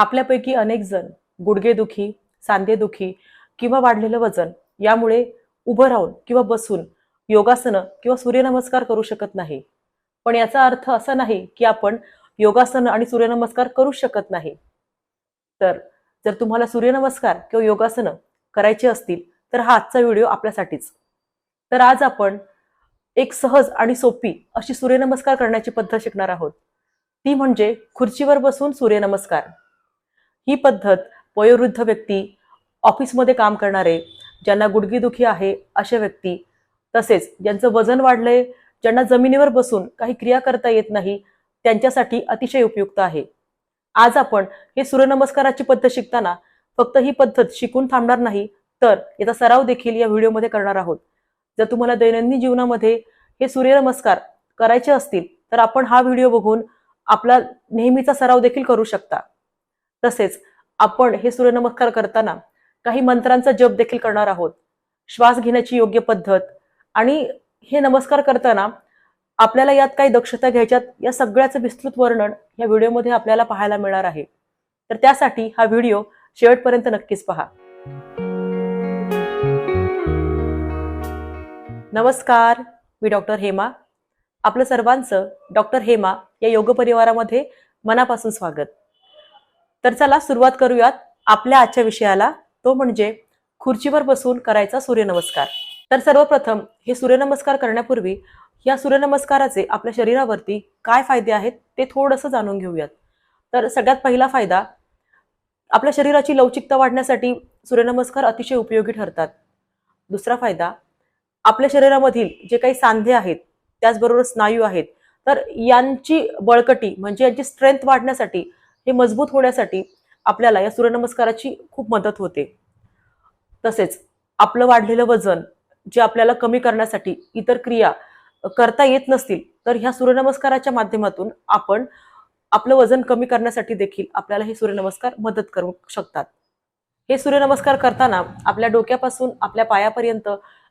आपल्यापैकी अनेक जण गुडघेदुखी सांधेदुखी किंवा वाढलेलं वजन यामुळे उभं राहून किंवा बसून योगासनं किंवा सूर्यनमस्कार करू शकत नाही. पण याचा अर्थ असा नाही की आपण योगासनं आणि सूर्यनमस्कार करू शकत नाही. तर जर तुम्हाला सूर्यनमस्कार किंवा योगासनं करायची असतील तर हा आजचा व्हिडिओ आपल्यासाठीच. तर आज आपण एक सहज आणि सोपी अशी सूर्यनमस्कार करण्याची पद्धत शिकणार आहोत. ती म्हणजे खुर्चीवर बसून सूर्यनमस्कार. ही पद्धत वयोवृद्ध व्यक्ती ऑफिसमध्ये काम करणारे ज्यांना गुडघेदुखी आहे अशा व्यक्ती तसेच ज्यांचं वजन वाढलंय ज्यांना जमिनीवर बसून काही क्रिया करता येत नाही त्यांच्यासाठी अतिशय उपयुक्त आहे. आज आपण हे सूर्यनमस्काराची पद्धत शिकताना फक्त ही पद्धत शिकून थांबणार नाही तर याचा सराव देखील या व्हिडिओमध्ये करणार आहोत. जर तुम्हाला दैनंदिन जीवनामध्ये हे सूर्यनमस्कार करायचे असतील तर आपण हा व्हिडिओ बघून आपला नेहमीचा सराव देखील करू शकता. तसेच आपण हे सूर्यनमस्कार करताना काही मंत्रांचा जप देखील करणार आहोत. श्वास घेण्याची योग्य पद्धत आणि हे नमस्कार करताना आपल्याला यात काही दक्षता घ्यायच्यात या सगळ्याचं विस्तृत वर्णन या व्हिडिओमध्ये आपल्याला पाहायला मिळणार आहे. तर त्यासाठी हा व्हिडिओ शेवटपर्यंत नक्कीच पहा. नमस्कार मी डॉक्टर हेमा. आपलं सर्वांचं डॉक्टर हेमा या योग परिवारामध्ये मनापासून स्वागत. तर चला सुरुवात करूयात आपल्या आजच्या विषयाला. तो म्हणजे खुर्चीवर बसून करायचा सूर्यनमस्कार. तर सर्वप्रथम हे सूर्यनमस्कार करण्यापूर्वी या सूर्यनमस्काराचे आपल्या शरीरावरती काय फायदे आहेत ते थोडंसं जाणून घेऊयात. तर सगळ्यात पहिला फायदा आपल्या शरीराची लवचिकता वाढण्यासाठी सूर्यनमस्कार अतिशय उपयोगी ठरतात. दुसरा फायदा आपल्या शरीरामधील जे काही सांधे आहेत त्याचबरोबर स्नायू आहेत तर यांची बळकटी म्हणजे यांची स्ट्रेंथ वाढण्यासाठी हे मजबूत होण्यासाठी आपल्याला या सूर्यनमस्काराची खूप मदत होते. तसेच आपलं वाढलेलं वजन जे आपल्याला कमी करण्यासाठी इतर क्रिया करता येत नसतील तर ह्या सूर्यनमस्काराच्या माध्यमातून आपण आपलं वजन कमी करण्यासाठी देखील आपल्याला हे सूर्यनमस्कार मदत करू शकतात. हे सूर्यनमस्कार करताना आपल्या डोक्यापासून आपल्या पायापर्यंत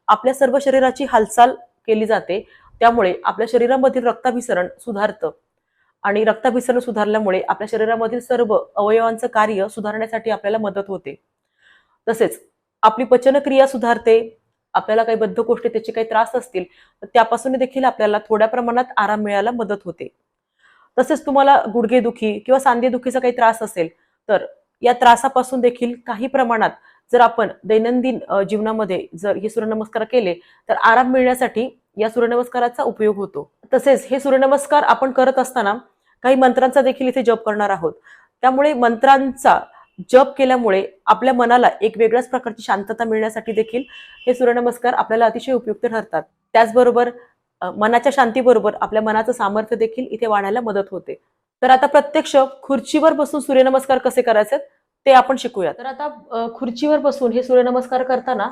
आपल्या सर्व शरीराची हालचाल केली जाते. त्यामुळे आपल्या शरीरामधील रक्ताभिसरण सुधारतं. आणि रक्ताभिसरण सुधारल्यामुळे आपल्या शरीरामधील सर्व अवयवांचं कार्य सुधारण्यासाठी आपल्याला मदत होते. तसेच आपली पचनक्रिया सुधारते आपल्याला काही बद्धकोष्ठी त्याचे काही त्रास असतील तर त्यापासून देखील आपल्याला थोड्या प्रमाणात आराम मिळायला मदत होते. तसेच तुम्हाला गुडघेदुखी किंवा सांधेदुखीचा काही त्रास असेल तर या त्रासापासून देखील काही प्रमाणात जर आपण दैनंदिन जीवनामध्ये जर हे सूर्यनमस्कार केले तर आराम मिळण्यासाठी या सूर्यनमस्काराचा उपयोग होतो. तसेच हे सूर्यनमस्कार आपण करत असताना काही मंत्रांचा देखील इथे जप करणार आहोत. त्यामुळे मंत्रांचा जप केल्यामुळे आपल्या मनाला एक वेगळ्याच प्रकारची शांतता मिळण्यासाठी देखील हे सूर्यनमस्कार आपल्याला अतिशय उपयुक्त ठरतात. त्याचबरोबर मनाच्या शांतीबरोबर आपल्या मनाचं सामर्थ्य देखील इथे वाढायला मदत होते. तर आता प्रत्यक्ष खुर्चीवर बसून सूर्यनमस्कार कसे करायचे ते आपण शिकूया तर आता खुर्चीवर बसून हे सूर्यनमस्कार करताना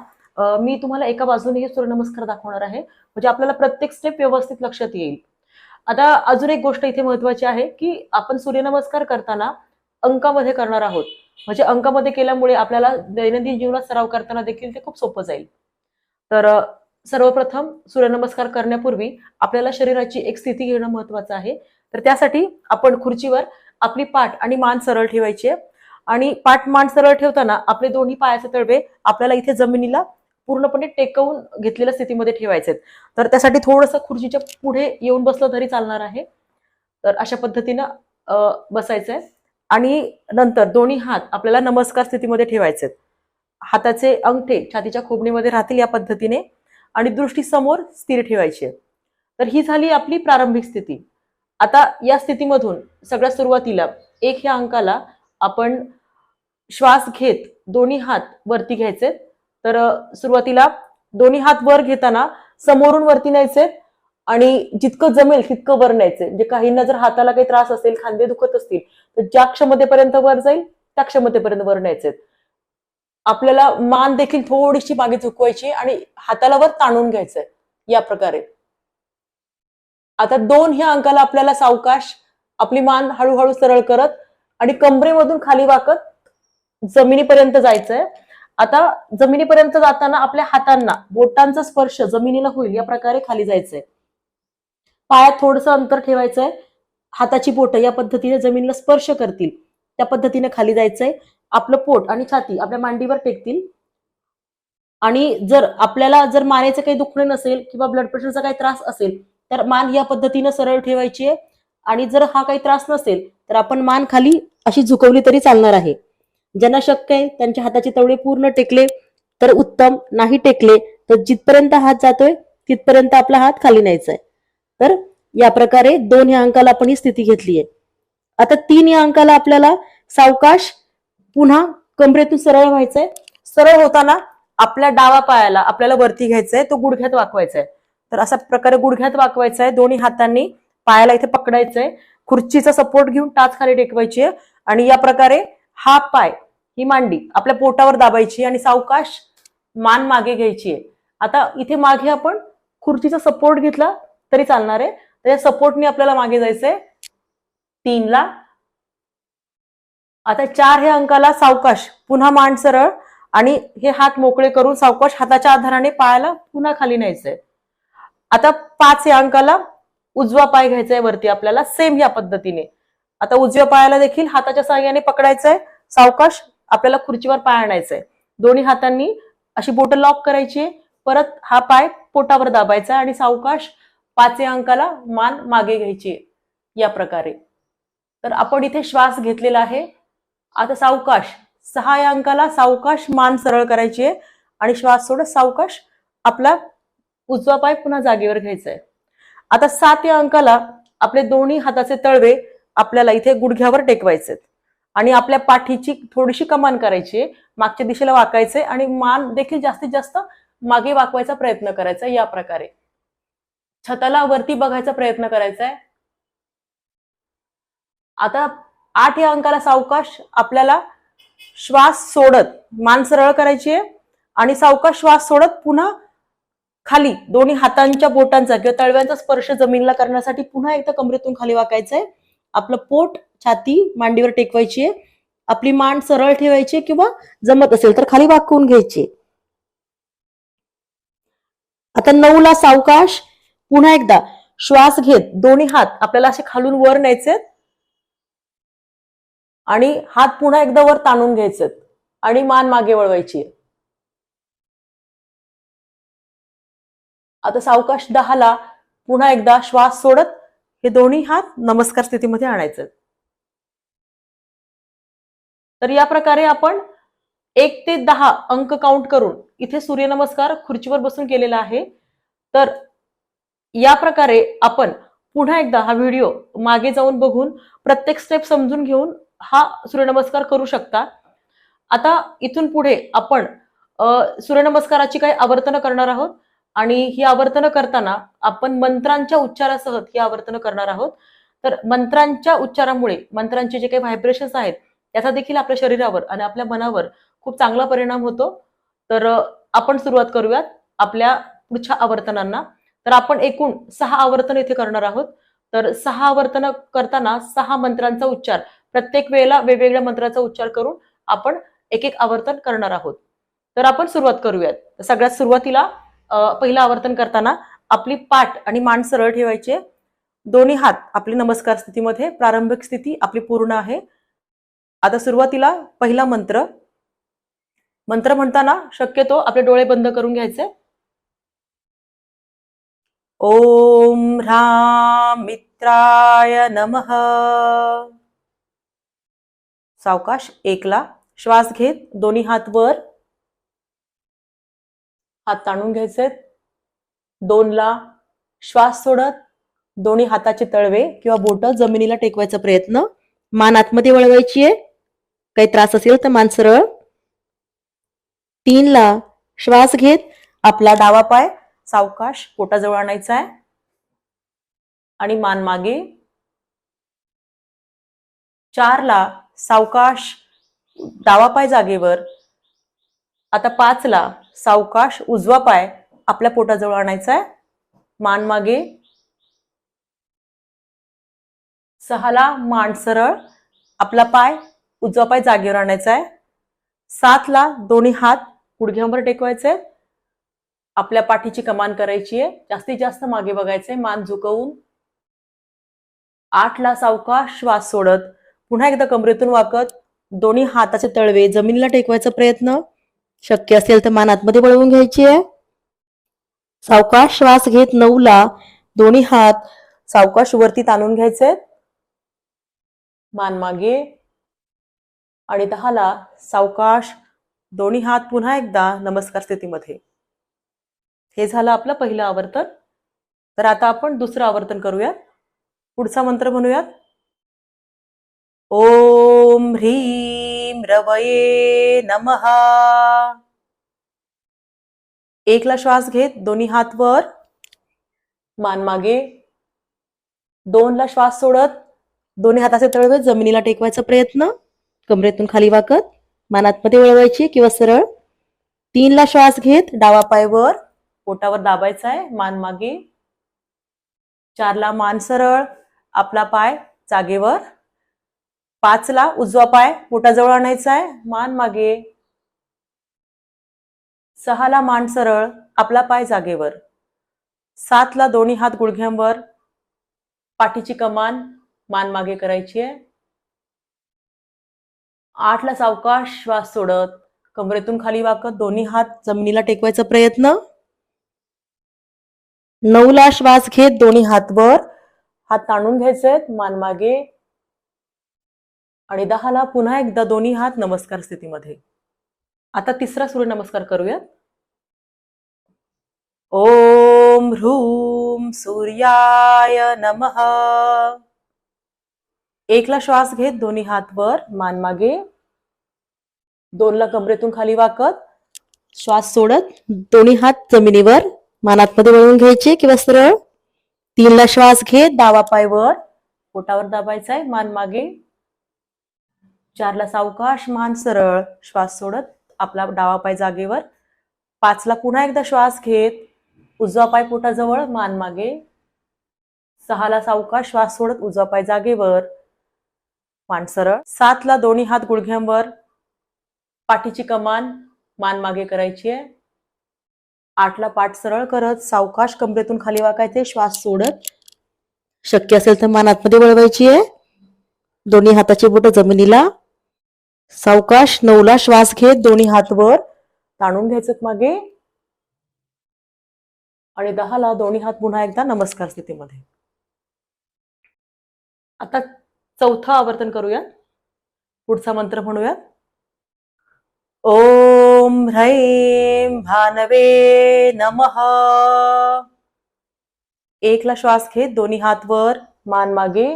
मी तुम्हाला एका बाजूने हे सूर्यनमस्कार दाखवणार आहे. म्हणजे आपल्याला प्रत्येक स्टेप व्यवस्थित लक्षात येईल. आता अजून एक गोष्ट इथे महत्वाची आहे की आपण सूर्यनमस्कार करताना अंकामध्ये करणार आहोत. म्हणजे अंकामध्ये केल्यामुळे आपल्याला दैनंदिन जीवनात सराव करताना देखील ते खूप सोपं जाईल. तर सर्वप्रथम सूर्यनमस्कार करण्यापूर्वी आपल्याला शरीराची एक स्थिती घेणं महत्वाचं आहे. तर त्यासाठी आपण खुर्चीवर आपली पाठ आणि मान सरळ ठेवायची आहे. आणि पाठ मांड सरळ ठेवताना आपले दोन्ही पायाचे तळवे आपल्याला इथे जमिनीला पूर्णपणे टेकवून घेतलेल्या स्थितीमध्ये ठेवायचे तर त्यासाठी थोडंसं खुर्चीच्या पुढे येऊन बसलं तरी चालणार आहे. तर अशा पद्धतीनं बसायचं आहे. आणि नंतर दोन्ही हात आपल्याला नमस्कार स्थितीमध्ये ठेवायचे हाताचे अंगठे छातीच्या खोबणीमध्ये राहतील या पद्धतीने आणि दृष्टी समोर स्थिर ठेवायची तर ही झाली आपली प्रारंभिक स्थिती. आता या स्थितीमधून सगळ्यात सुरुवातीला एक ह्या अंकाला आपण श्वास घेत दोन्ही हात वरती घ्यायचे. तर सुरुवातीला दोन्ही हात वर घेताना समोरून वरती न्यायचे आणि जितकं जमेल तितकं वर न्यायचे. म्हणजे काहींना जर हाताला काही त्रास असेल खांदे दुखत असतील तर ज्या क्षमतेपर्यंत वर जाईल त्या क्षमतेपर्यंत वर न्यायचे. आपल्याला मान देखील थोडीशी मागे झुकवायची आणि हाताला वर ताणून घ्यायचंय या प्रकारे. आता दोन ह्या अंकाला आपल्याला सावकाश आपली मान हळूहळू सरळ करत आणि कमरेमधून खाली वाकत जमिनीपर्यंत जायचंय. आता जमिनीपर्यंत जाताना आपल्या हातांना बोटांचा स्पर्श जमिनीला होईल या प्रकारे खाली जायचंय. पायात थोडंसं अंतर ठेवायचंय. हाताची बोटं या पद्धतीने जमिनीला स्पर्श करतील. त्या पद्धतीने खाली जायचंय. आपलं पोट आणि छाती आपल्या मांडीवर टेकतील. आणि जर आपल्याला जर मानेचं काही दुखणे नसेल किंवा ब्लड प्रेशरचा काही त्रास असेल तर मान या पद्धतीनं सरळ ठेवायची आहे. आणि जर हा काही त्रास नसेल तर आपण मान खाली अशी झुकवली तरी चालणार आहे. ज्यांना शक्य आहे त्यांच्या हाताचे तवडे पूर्ण टेकले तर उत्तम नाही टेकले तर जिथपर्यंत हात जातोय तिथपर्यंत आपला हात खाली न्यायचा आहे. तर या प्रकारे दोन या अंकाला आपण ही स्थिती घेतली आहे. आता तीन या अंकाला आपल्याला सावकाश पुन्हा कमरेतून सरळ व्हायचंय. सरळ होताना आपल्या डावा पायाला आपल्याला वरती घ्यायचंय तो गुडघ्यात वाकवायचा आहे तर अशा प्रकारे गुडघ्यात वाकवायचा आहे दोन्ही हातांनी पायाला इथे पकडायचंय. खुर्चीचा सपोर्ट घेऊन टाच खाली टेकवायची आहे. आणि या प्रकारे हा पाय ही मांडी आपल्या पोटावर दाबायची आणि सावकाश मान मागे घ्यायची आहे. आता इथे मागे आपण खुर्चीचा सपोर्ट घेतला तरी चालणार आहे. त्या सपोर्टने आपल्याला मागे जायचंय तीनला. आता चार हे अंकाला सावकाश पुन्हा मान सरळ आणि हे हात मोकळे करून सावकाश हाताच्या आधाराने पायाला पुन्हा खाली न्यायचंय. आता पाच या अंकाला उजवा पाय घ्यायचा आहे वरती आपल्याला सेम या पद्धतीने. आता उजव्या पायाला देखील हाताच्या सहाय्याने पकडायचंय. सावकाश आपल्याला खुर्चीवर पाय आणायचा आहे दोन्ही हातांनी अशी बोटं लॉक करायची परत हा पाय पोटावर दाबायचा आणि सावकाश पाच या अंकाला मान मागे घ्यायची या प्रकारे. तर आपण इथे श्वास घेतलेला आहे. आता सावकाश सहा या अंकाला सावकाश मान सरळ करायची आहे. आणि श्वास सोडत सावकाश आपला उजवा पाय पुन्हा जागेवर घ्यायचा आहे. आता सात या अंकाला आपले दोन्ही हाताचे तळवे आपल्याला इथे गुडघ्यावर टेकवायचे आणि आपल्या पाठीची थोडीशी कमान करायची आहे मागच्या दिशेला वाकायचे आणि मान देखील जास्तीत जास्त मागे वाकवायचा प्रयत्न करायचा या प्रकारे. छताला वरती बघायचा प्रयत्न करायचा आहे आता आठ या अंकाला सावकाश आपल्याला श्वास सोडत मान सरळ करायची आहे आणि सावकाश श्वास सोडत पुन्हा खाली दोन्ही हातांच्या बोटांचा किंवा तळव्यांचा स्पर्श जमिनीला करण्यासाठी पुन्हा एकदा कमरेतून खाली वाकायचंय. आपलं पोट छाती मांडीवर टेकवायची आहे. आपली मांड सरळ ठेवायची किंवा जमत असेल तर खाली वाकवून घ्यायची. आता नऊला सावकाश. पुन्हा एकदा श्वास घेत दोन्ही हात आपल्याला असे खालून वर न्यायचे आणि हात पुन्हा एकदा वर ताणून घ्यायचे आणि मान मागे वळवायची आता सावकाश दहाला पुन्हा एकदा श्वास सोडत हे दोन्ही हात नमस्कार स्थितीमध्ये आणायचे तर या प्रकारे आपण एक ते दहा अंक काउंट करून इथे सूर्यनमस्कार खुर्चीवर बसून केलेला आहे. तर या प्रकारे आपण पुन्हा एकदा हा व्हिडिओ मागे जाऊन बघून प्रत्येक स्टेप समजून घेऊन हा सूर्यनमस्कार करू शकता. आता इथून पुढे आपण सूर्यनमस्काराची काही आवर्तनं करणार आहोत आणि ही आवर्तनं करताना आपण मंत्रांच्या उच्चारासह ही आवर्तनं करणार आहोत. तर मंत्रांच्या उच्चारामुळे मंत्रांचे जे काही व्हायब्रेशन्स आहेत याचा देखील आपल्या शरीरावर आणि आपल्या मनावर खूप चांगला परिणाम होतो. तर आपण सुरुवात करूयात आपल्या पुढच्या आवर्तनांना. तर आपण एकूण सहा आवर्तन इथे करणार आहोत. तर सहा आवर्तन करताना सहा मंत्रांचा उच्चार. प्रत्येक वेळेला वेगवेगळ्या मंत्राचा उच्चार करून आपण एक एक आवर्तन करणार आहोत. तर आपण सुरुवात करूयात. सगळ्यात सुरुवातीला पहिलं आवर्तन करताना आपली पाठ आणि मान सरळ ठेवायचे. दोन्ही हात आपली नमस्कार स्थितीमध्ये प्रारंभिक स्थिती आपली पूर्ण आहे. आता सुरुवातीला पहिला मंत्र. मंत्र म्हणताना शक्यतो आपले डोळे बंद करून घ्यायचे. ओम ह्राम मित्राय नमः. सावकाश एकला श्वास घेत दोन्ही हात वर. हात ताणून घ्यायचे. दोनला श्वास सोडत दोन्ही हाताचे तळवे किंवा बोट जमिनीला टेकवायचा प्रयत्न. मान आतमध्ये वळवायची आहे. काही त्रास असेल तर मान सरळ तीनला श्वास घेत आपला डावा पाय सावकाश पोटाजवळ आणायचा आहे. आणि मान मागे. चारला सावकाश डावा पाय जागेवर. आता पाचला सावकाश उजवा पाय आपल्या पोटाजवळ आणायचा आहे. मान मागे. सहाला मान सरळ आपला पाय उजवा पाय जागेवर आणायचा आहे. सातला दोन्ही हात गुडघ्यांवर टेकवायचे. आपल्या पाठीची कमान करायची आहे. जास्तीत जास्त मागे बघायचंय मान झुकवून. आठला सावकाश श्वास सोडत. पुन्हा एकदा कमरेतून वाकत. दोन्ही हाताचे तळवे जमिनीला टेकवायचा प्रयत्न. शक्य असेल तर मान आतमध्ये वळवून घ्यायची आहे. सावकाश श्वास घेत नऊला दोन्ही हात सावकाश वरती ताणून घ्यायचे मान मागे. आणि दहाला सावकाश दोन्ही हात पुन्हा एकदा नमस्कार स्थितीमध्ये. हे झालं आपलं पहिलं आवर्तन. तर आता आपण दुसरं आवर्तन करूयात. पुढचा मंत्र म्हणूयात. ओम ह्रीम रवये नमः. एकला श्वास घेत दोन्ही हात वर. मान मागे. दोनला श्वास सोडत दोन्ही हाताचे तळवे जमिनीला टेकवायचा प्रयत्न. कमरेतून खाली वाकत मानातमध्ये वळवायची किंवा सरळ? तीनला श्वास घेत डावा पाय वर. पोटावर दाबायचा आहे मान मागे. चारला मान सरळ आपला पाय जागेवर. पाचला उजवा पाय पोटाजवळ आणायचा आहे मान मागे. सहाला मान सरळ आपला पाय जागेवर. सातला दोन्ही हात गुडघ्यांवर. पाठीची कमान मान मागे करायची आहे आठला सावकाश श्वास सोडत कमरेतून खाली वाकत दोन्ही हात जमिनीला टेकवायचा प्रयत्न. नऊला श्वास घेत दोन्ही हात वर हात ताणून घ्यायचे मान मागे. आणि दहाला पुन्हा एकदा दोन्ही हात नमस्कार स्थितीमध्ये. आता तिसरा सूर्यनमस्कार करूयात. ओम ह्रूम सूर्याय नमः. एकला श्वास घेत दोन्ही हात वर मान मागे. दोनला कमरेतून खाली वाकत. श्वास सोडत दोन्ही हात जमिनीवर मानातमध्ये वळवून घ्यायचे किंवा सरळ. तीनला श्वास घेत दावा पाय वर. पोटावर दाबायचा आहे मान मागे. चारला सावकाश मान सरळ. श्वास सोडत आपला डावा पाय जागेवर. पाचला पुन्हा एकदा श्वास घेत उजवा पाय पोटाजवळ मान मागे. सहाला सावकाश श्वास सोडत उजवा पाय जागेवर. मान सरळ. सातला दोन्ही हात गुडघ्यांवर. पाठीची कमान मान मागे करायची आहे. आठला पाठ सरळ करत सावकाश कमरेतून खाली वाकायचे श्वास सोडत. शक्य असेल तर मान आतमध्ये वळवायची आहे. दोन्ही हाताची बोट जमिनीला. सावकाश नऊला श्वास घेत दोन्ही हात वर ताणून घ्यायचं मागे. आणि दहाला दोन्ही हात पुन्हा एकदा नमस्कार स्थितीमध्ये. आता चौथं आवर्तन करूया पुढचा मंत्र म्हणूया ओम ह्रैं भानवे नमः. एकला श्वास घेत दोन्ही हात वर मान मागे.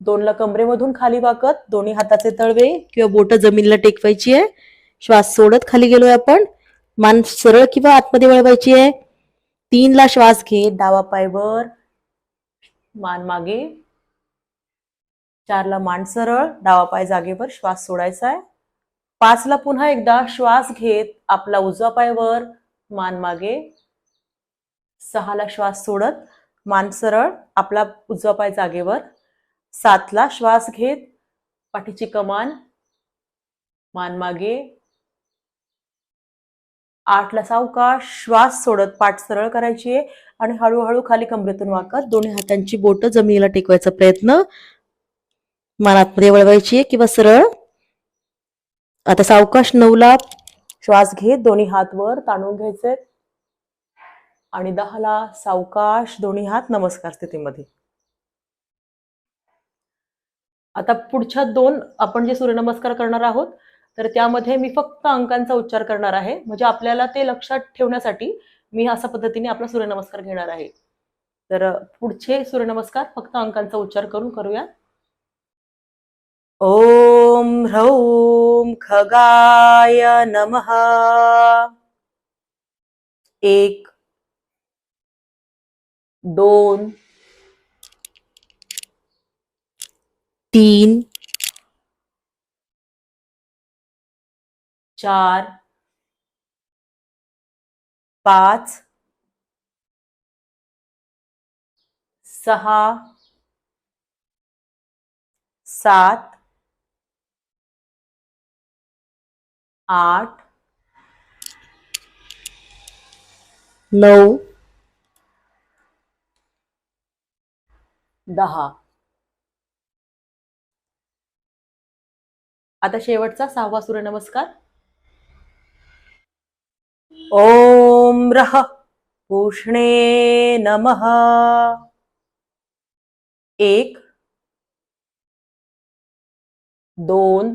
दोनला कमरेमधून खाली वाकत दोन्ही हाताचे तळवे किंवा बोट जमीनला टेकवायची आहे. श्वास सोडत खाली गेलोय आपण. मान सरळ किंवा आतमध्ये वळवायची आहे. तीनला श्वास घेत डावा पायवर मान मागे. चारला मान सरळ डावा पाय जागेवर श्वास सोडायचा आहे. पाचला पुन्हा एकदा श्वास घेत आपला उजवा पाय वर मान मागे. सहाला श्वास सोडत मान सरळ आपला उजवा पाय जागेवर. सातला श्वास घेत पाठीची कमान मान मागे. आठला सावकाश श्वास सोडत पाठ सरळ करायची आहे. आणि हळूहळू खाली कमरेतून वाकत दोन्ही हातांची बोट जमिनीला टेकवायचा प्रयत्न. मानातमध्ये वळवायची आहे किंवा सरळ? आता सावकाश नऊला श्वास घेत दोन्ही हात वर ताणून घ्यायचे आणि दहाला सावकाश दोन्ही हात नमस्कार स्थितीमध्ये. आता पुढच्या दोन आपण जे सूर्यनमस्कार करणार आहोत तर त्यामध्ये मी फक्त अंकांचा उच्चार करणार आहे. म्हणजे आपल्याला ते लक्षात ठेवण्यासाठी मी अशा पद्धतीने आपला सूर्यनमस्कार घेणार आहे. तर पुढचे सूर्यनमस्कार फक्त अंकांचा उच्चार करून करूया ओम ह्रौम खगाय नमः। एक दोन तीन चार पाच सहा सात आठ नऊ दहा. आता शेवटचा सहावा सूर्यनमस्कार ओम रह पूष्णे नमः. एक दोन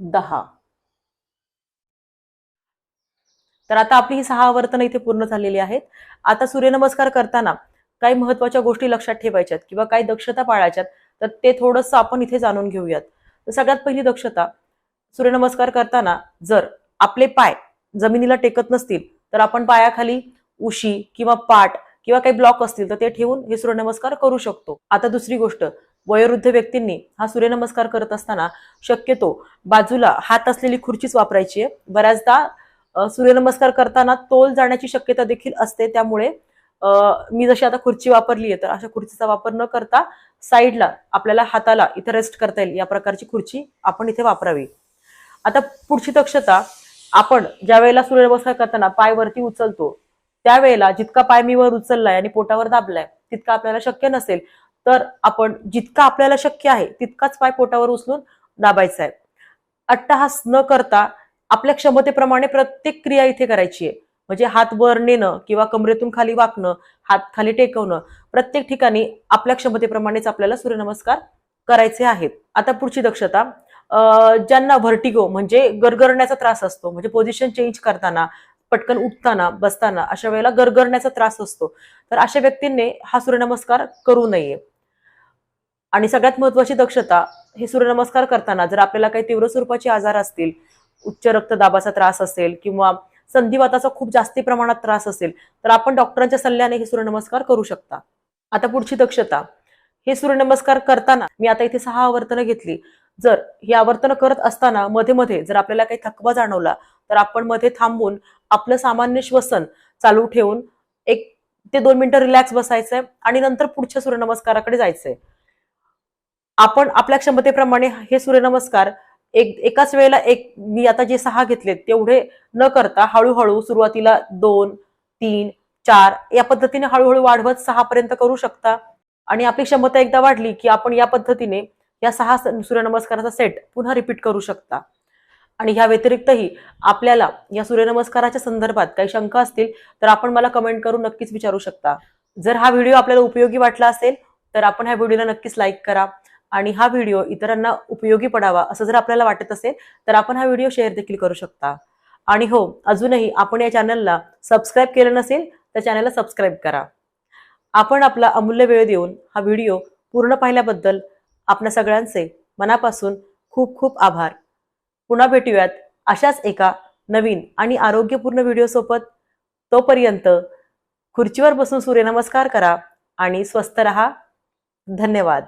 दहा. तर आता आपली ही सहा आवर्तनं इथे पूर्ण झालेली आहेत. आता सूर्यनमस्कार करताना काही महत्त्वाच्या गोष्टी लक्षात ठेवायच्यात किंवा काही दक्षता पाळायच्यात तर ते थोडंसं आपण इथे जाणून घेऊयात. तर सगळ्यात पहिली दक्षता सूर्यनमस्कार करताना जर आपले पाय जमिनीला टेकत नसतील तर आपण पायाखाली उशी किंवा पाट किंवा काही ब्लॉक असतील तर ते ठेवून हे सूर्यनमस्कार करू शकतो. आता दुसरी गोष्ट वयोवृद्ध व्यक्तींनी हा सूर्यनमस्कार करत असताना शक्यतो बाजूला हात असलेली खुर्चीच वापरायची आहे. बऱ्याचदा सूर्यनमस्कार करताना तोल जाण्याची शक्यता देखील असते. त्यामुळे मी जशी आता खुर्ची वापरली आहे तर अशा खुर्चीचा वापर न करता साईडला आपल्याला हाताला इथे रेस्ट करता येईल. या प्रकारची खुर्ची आपण इथे वापरावी. आता पुढची दक्षता आपण ज्या वेळेला सूर्यनमस्कार करताना पाय वरती उचलतो त्यावेळेला जितका पाय मी वर उचललाय आणि पोटावर दाबलाय तितका आपल्याला शक्य नसेल तर आपण जितका आपल्याला शक्य आहे तितकाच पाय पोटावर उचलून दाबायचा आहे. अट्टहास न करता आपल्या क्षमतेप्रमाणे प्रत्येक क्रिया इथे करायची आहे. म्हणजे हात वर नेणं किंवा कमरेतून खाली वाकणं हात खाली टेकवणं प्रत्येक ठिकाणी आपल्या क्षमतेप्रमाणेच आपल्याला सूर्यनमस्कार करायचे आहेत. आता पुढची दक्षता ज्यांना व्हर्टिगो म्हणजे गरगरण्याचा त्रास असतो म्हणजे पोझिशन चेंज करताना पटकन उठताना बसताना अशा वेळेला गरगरण्याचा त्रास असतो. तर अशा व्यक्तींनी हा सूर्यनमस्कार करू नये. आणि सगळ्यात महत्वाची दक्षता हे सूर्यनमस्कार करताना जर आपल्याला काही तीव्र स्वरूपाचे आजार असतील उच्च रक्तदाबाचा त्रास असेल किंवा संधिवाताचा खूप जास्ती प्रमाणात त्रास असेल तर आपण डॉक्टरांच्या सल्ल्याने हे सूर्यनमस्कार करू शकता. आता पुढची दक्षता. हे सूर्यनमस्कार करताना मी आता इथे सहा आवर्तनं घेतली. जर ही आवर्तनं करत असताना मध्ये मध्ये जर आपल्याला काही थकवा जाणवला तर आपण मध्ये थांबून आपलं सामान्य श्वसन चालू ठेवून एक ते दोन मिनिटं रिलॅक्स बसायचंय आणि नंतर पुढच्या सूर्यनमस्काराकडे जायचंय. आपण आपल्या क्षमतेप्रमाणे हे सूर्यनमस्कार एक एकाच वेळेला एक मी आता जे सहा घेतलेत तेवढे न करता हळूहळू सुरुवातीला दोन तीन चार या पद्धतीने हळूहळू वाढवत सहा पर्यंत करू शकता. आणि आपली क्षमता एकदा वाढली की आपण या पद्धतीने या सहा स- सूर्यनमस्काराचा सेट पुन्हा रिपीट करू शकता. आणि ह्या व्यतिरिक्तही आपल्याला या सूर्यनमस्काराच्या संदर्भात काही शंका असतील तर आपण मला कमेंट करून नक्कीच विचारू शकता. जर हा व्हिडिओ आपल्याला उपयोगी वाटला असेल तर आपण ह्या व्हिडिओला नक्कीच लाईक करा. आणि हा व्हिडिओ इतरांना उपयोगी पडावा असं जर आपल्याला वाटत असेल तर आपण हा व्हिडिओ शेअर देखील करू शकता. आणि हो अजूनही आपण या चॅनलला सबस्क्राईब केलं नसेल तर चॅनलला सबस्क्राईब करा. आपण आपला अमूल्य वेळ देऊन हा व्हिडिओ पूर्ण पाहिल्याबद्दल आपल्या सगळ्यांचे मनापासून खूप खूप आभार. पुन्हा भेटूयात अशाच एका नवीन आणि आरोग्यपूर्ण व्हिडिओसोबत. तोपर्यंत खुर्चीवर बसून सूर्यनमस्कार करा आणि स्वस्त रहा. धन्यवाद.